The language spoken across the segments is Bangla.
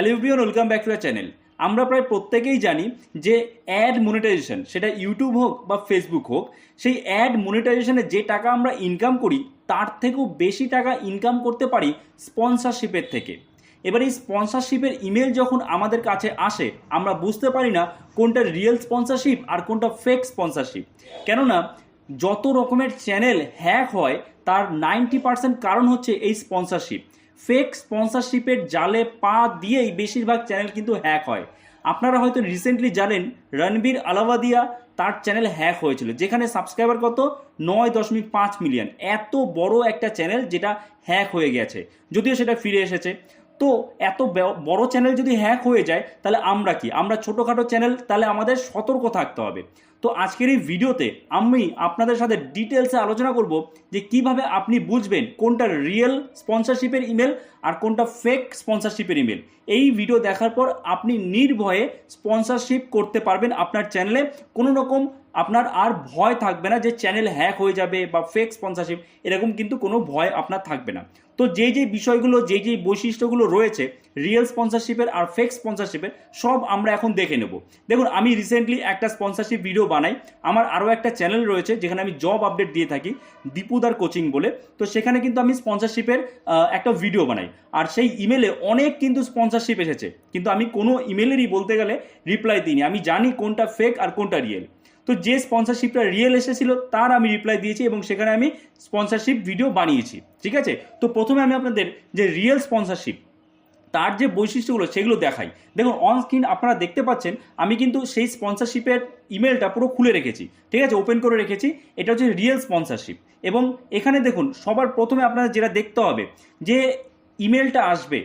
Hello welcome back to channel আমরা প্রায় প্রত্যেকেই জানি যে অ্যাড মনিটাইজেশন সেটা ইউটিউব হোক বা ফেসবুক হোক, সেই অ্যাড মনিটাইজেশনে যে টাকা আমরা ইনকাম করি, তার থেকেও বেশি টাকা ইনকাম করতে পারি স্পন্সারশিপের থেকে। এবার এই স্পন্সারশিপের ইমেল যখন আমাদের কাছে আসে, আমরা বুঝতে পারি না কোনটা রিয়েল স্পন্সরশিপ আর কোনটা ফেক স্পন্সরশিপ কেননা, যত রকমের চ্যানেল হ্যাক হয়, তার নাইনটি পার্সেন্ট কারণ হচ্ছে এই স্পন্সরশিপ ফেক স্পন্সারশিপের জালে পা দিয়েই বেশিরভাগ চ্যানেল কিন্তু হ্যাক হয়। আপনারা হয়তো রিসেন্টলি জানেন, রণবীর আলাবাদিয়া তার চ্যানেল হ্যাক হয়েছিল, যেখানে সাবস্ক্রাইবার কত? নয় দশমিক পাঁচ মিলিয়ন এত বড় একটা চ্যানেল যেটা হ্যাক হয়ে গেছে। যদিও সেটা ফিরে এসেছে। তো এত বড় চ্যানেল যদি হ্যাক হয়ে যায়, তাহলে আমরা কি? আমরা ছোটোখাটো চ্যানেল তাহলে আমাদের সতর্ক থাকতে হবে। তো আজকের এই ভিডিওতে আমি আপনাদের সাথে ডিটেলসে আলোচনা করব যে কীভাবে আপনি বুঝবেন কোনটা রিয়েল স্পন্সরশিপের ইমেল আর কোনটা ফেক স্পন্সরশিপের ইমেল এই ভিডিও দেখার পর আপনি নির্ভয়ে স্পন্সরশিপ করতে পারবেন আপনার চ্যানেলে কোনো রকম আপনার আর ভয় থাকবে না যে চ্যানেল হ্যাক হয়ে যাবে বা ফেক স্পন্সরশিপ এরকম কিন্তু কোনো ভয় আপনার থাকবে না। তো যেই যেই বিষয়গুলো, যেই যেই বৈশিষ্ট্যগুলো রয়েছে রিয়েল স্পন্সরশিপের আর ফেক স্পন্সরশিপের সব আমরা এখন দেখে নেব। দেখুন, আমি রিসেন্টলি একটা স্পন্সরশিপ ভিডিও বানাই। আমার আরও একটা চ্যানেল রয়েছে, যেখানে আমি জব আপডেট দিয়ে থাকি, দীপুদার কোচিং বলে। তো সেখানে কিন্তু আমি স্পন্সরশিপের একটা ভিডিও বানাই। আর সেই ইমেলে অনেক কিন্তু স্পন্সারশিপ এসেছে। কিন্তু আমি কোনো ইমেলেরই বলতে গেলে রিপ্লাই দিইনি। আমি জানি কোনটা ফেক আর কোনটা রিয়েল তো যে স্পন্সরশিপটা রিয়েল এসেছিল, তার আমি রিপ্লাই দিয়েছি এবং সেখানে আমি স্পন্সরশিপ ভিডিও বানিয়েছি, ঠিক আছে? তো প্রথমে আমি আপনাদের যে রিয়েল স্পন্সরশিপ তার যে বৈশিষ্ট্যগুলো সেগুলো দেখাই। দেখুন অন স্ক্রিন আপনারা দেখতে পাচ্ছেন, আমি কিন্তু সেই স্পন্সরশিপের ইমেলটা পুরো খুলে রেখেছি, ঠিক আছে? ওপেন করে রেখেছি, এটা হচ্ছে রিয়েল স্পন্সরশিপ এবং এখানে দেখুন, সবার প্রথমে আপনাদের যেটা দেখতে হবে, যে ইমেলটা আসবে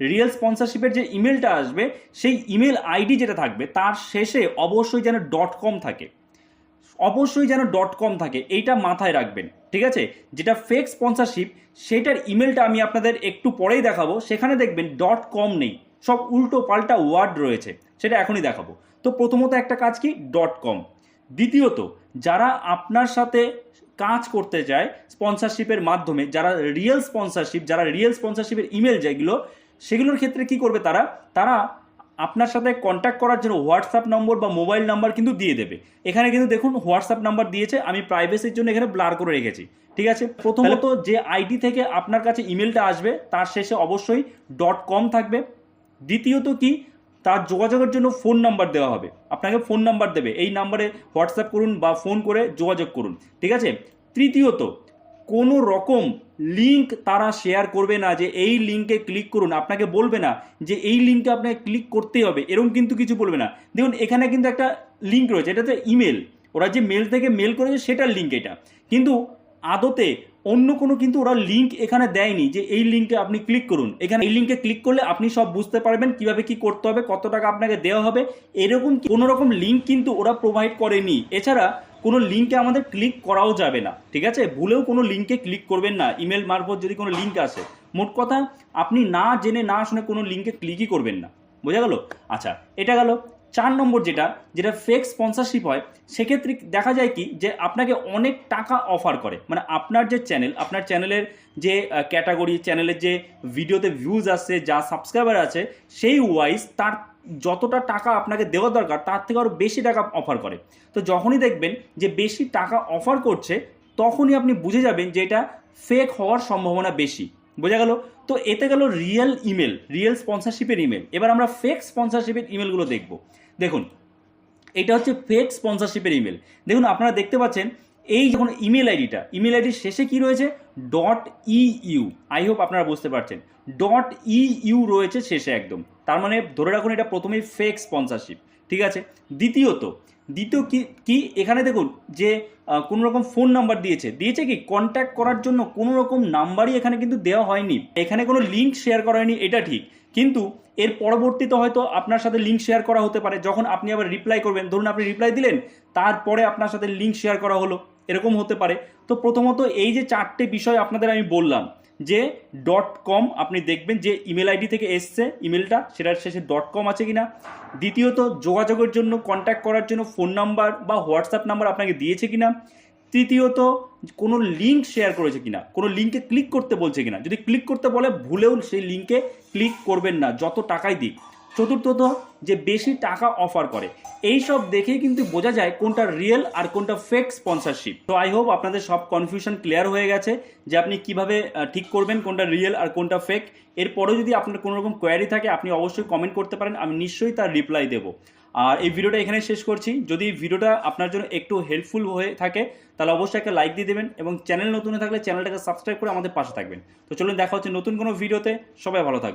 রিয়েল স্পন্সরশিপের যে ইমেলটা আসবে, সেই ইমেল আইডি যেটা থাকবে, তার শেষে অবশ্যই যেন ডট কম থাকে। অবশ্যই যেন ডট কম থাকে, এইটা মাথায় রাখবেন, ঠিক আছে? যেটা ফেক স্পন্সারশিপ সেটার ইমেলটা আমি আপনাদের একটু পরেই দেখাবো, সেখানে দেখবেন ডট কম নেই, সব উল্টো পাল্টা ওয়ার্ড রয়েছে, সেটা এখনই দেখাবো। তো প্রথমত একটা কাজ কি? ডট কম দ্বিতীয়ত, যারা আপনার সাথে কাজ করতে চায় স্পন্সারশিপের মাধ্যমে, যারা রিয়েল স্পন্সরশিপ যারা রিয়েল স্পন্সরশিপের ইমেল যেগুলো, সেগুলোর ক্ষেত্রে কি করবে তারা? তারা আপনার সাথে কন্ট্যাক্ট করার জন্য হোয়াটসঅ্যাপ নম্বর বা মোবাইল নাম্বার কিন্তু দিয়ে দেবে। এখানে কিন্তু দেখুন হোয়াটসঅ্যাপ নাম্বার দিয়েছে আমি প্রাইভেসির জন্য এখানে ব্লার করে রেখেছি ঠিক আছে? প্রথমত যে আইডি থেকে আপনার কাছে ইমেলটা আসবে তার শেষে অবশ্যই ডট কম থাকবে। দ্বিতীয়ত কি? তার যোগাযোগের জন্য ফোন নাম্বার দেওয়া হবে। আপনাকে ফোন নাম্বার দেবে। এই নাম্বারে হোয়াটসঅ্যাপ করুন বা ফোন করে যোগাযোগ করুন ঠিক আছে? তৃতীয়ত কোনো রকম লিংক তারা শেয়ার করবে না যে এই লিঙ্কে ক্লিক করুন। আপনাকে বলবে না যে এই লিঙ্কে আপনাকে ক্লিক করতেই হবে। এরকম কিন্তু কিছু বলবে না। দেখুন, এখানে কিন্তু একটা লিঙ্ক রয়েছে, এটাতে ইমেল ওরা যে মেল থেকে মেল করেছে, সেটার লিঙ্ক এটা। কিন্তু আদতে অন্য কোনো কিন্তু ওরা লিঙ্ক এখানে দেয়নি যে এই লিঙ্কে আপনি ক্লিক করুন। এখানে এই লিঙ্কে ক্লিক করলে আপনি সব বুঝতে পারবেন কীভাবে কি করতে হবে, কত টাকা আপনাকে দেওয়া হবে। এরকম কোনো রকম লিঙ্ক কিন্তু ওরা প্রোভাইড করেনি। এছাড়া কোনো লিঙ্কে আমাদের ক্লিক করাও যাবে না, ঠিক আছে? ভুলেও কোনো লিঙ্কে ক্লিক করবেন না। ইমেল মারফত যদি কোনো লিঙ্ক আসে। মোট কথা, আপনি না জেনে না শুনে কোনো লিঙ্কে ক্লিকই করবেন না। বোঝা গেল? আচ্ছা এটা গেল। চার নম্বর যেটা যেটা ফেক স্পন্সরশিপ হয়, সেক্ষেত্রে দেখা যায় কি যে আপনাকে অনেক টাকা অফার করে। মানে আপনার যে চ্যানেল আপনার চ্যানেলের যে ক্যাটাগরি চ্যানেলের যে ভিডিওতে ভিউজ আসছে, যা সাবস্ক্রাইবার আছে, সেই ওয়াইজ তার যতটা টাকা আপনাকে দেওয়া দরকার, তার থেকে আরও বেশি টাকা অফার করে। তো যখনই দেখবেন যে বেশি টাকা অফার করছে, তখনই আপনি বুঝে যাবেন যে এটা ফেক হওয়ার সম্ভাবনা বেশি। বোঝা গেল? তো এতে গেল রিয়েল ইমেল রিয়েল স্পন্সারশিপের ইমেল এবার আমরা ফেক স্পন্সারশিপের ইমেলগুলো দেখব। দেখুন, এটা হচ্ছে ফেক স্পন্সারশিপের ইমেল দেখুন, আপনারা দেখতে পাচ্ছেন, এই যখন ইমেল আইডিটা ইমেল আইডির শেষে কি রয়েছে? Dot E U I hope আপনারা বুঝতে পারছেন। ডট ই ইউ রয়েছে শেষে একদম। তার মানে ধরে রাখুন এটা প্রথমেই ফেক স্পন্সরশিপ ঠিক আছে? দ্বিতীয়ত, দ্বিতীয় কি কি? এখানে দেখুন যে কোনো রকম ফোন নাম্বার দিয়েছে। দিয়েছে কি? কন্ট্যাক্ট করার জন্য কোনো রকম নাম্বারই এখানে কিন্তু দেওয়া হয়নি। এখানে কোনো লিঙ্ক শেয়ার করা হয়নি, এটা ঠিক। কিন্তু এর পরবর্তীতে হয়তো আপনার সাথে লিঙ্ক শেয়ার করা হতে পারে। যখন আপনি আবার রিপ্লাই করবেন, ধরুন আপনি রিপ্লাই দিলেন, তারপরে আপনার সাথে লিঙ্ক শেয়ার করা হলো। এরকম হতে পারে। তো প্রথমত এই যে চারটে বিষয় আপনাদের আমি বললাম, যে ডট কম আপনি দেখবেন যে ইমেল আইডি থেকে এসছে ইমেলটা সেটার শেষে ডট কম আছে কিনা। দ্বিতীয়ত যোগাযোগের জন্য কন্ট্যাক্ট করার জন্য ফোন নাম্বার বা হোয়াটসঅ্যাপ নাম্বার আপনাকে দিয়েছে কিনা। তৃতীয়ত কোনো লিঙ্ক শেয়ার করেছে কিনা, কোনো লিঙ্কে ক্লিক করতে বলছে কিনা। যদি ক্লিক করতে বলে, ভুলেও সেই লিঙ্কে ক্লিক করবেন না, যত টাকাই দিক। চতুর্থত যে বেশি টাকা অফার করে। এই সব দেখেই কিন্তু বোঝা যায় কোনটা রিয়েল আর কোনটা ফেক স্পন্সরশিপ তো আই হোপ আপনাদের সব কনফিউশন ক্লিয়ার হয়ে গেছে যে আপনি কীভাবে ঠিক করবেন কোনটা রিয়েল আর কোনটা ফেক এরপরেও যদি আপনার কোনো রকম কোয়ারি থাকে, আপনি অবশ্যই কমেন্ট করতে পারেন, আমি নিশ্চয়ই তার রিপ্লাই দেবো। আর এই ভিডিওটা এখানে শেষ করছি। যদি ভিডিওটা আপনার জন্য একটু হেল্পফুল হয়ে থাকে, তাহলে অবশ্যই একটা লাইক দিয়ে দেবেন এবং চ্যানেল নতুন থাকলে চ্যানেলটাকে সাবস্ক্রাইব করে আমাদের পাশে থাকবেন। তো চলুন দেখা হচ্ছে নতুন কোনো ভিডিওতে সবাই ভালো থাকবেন।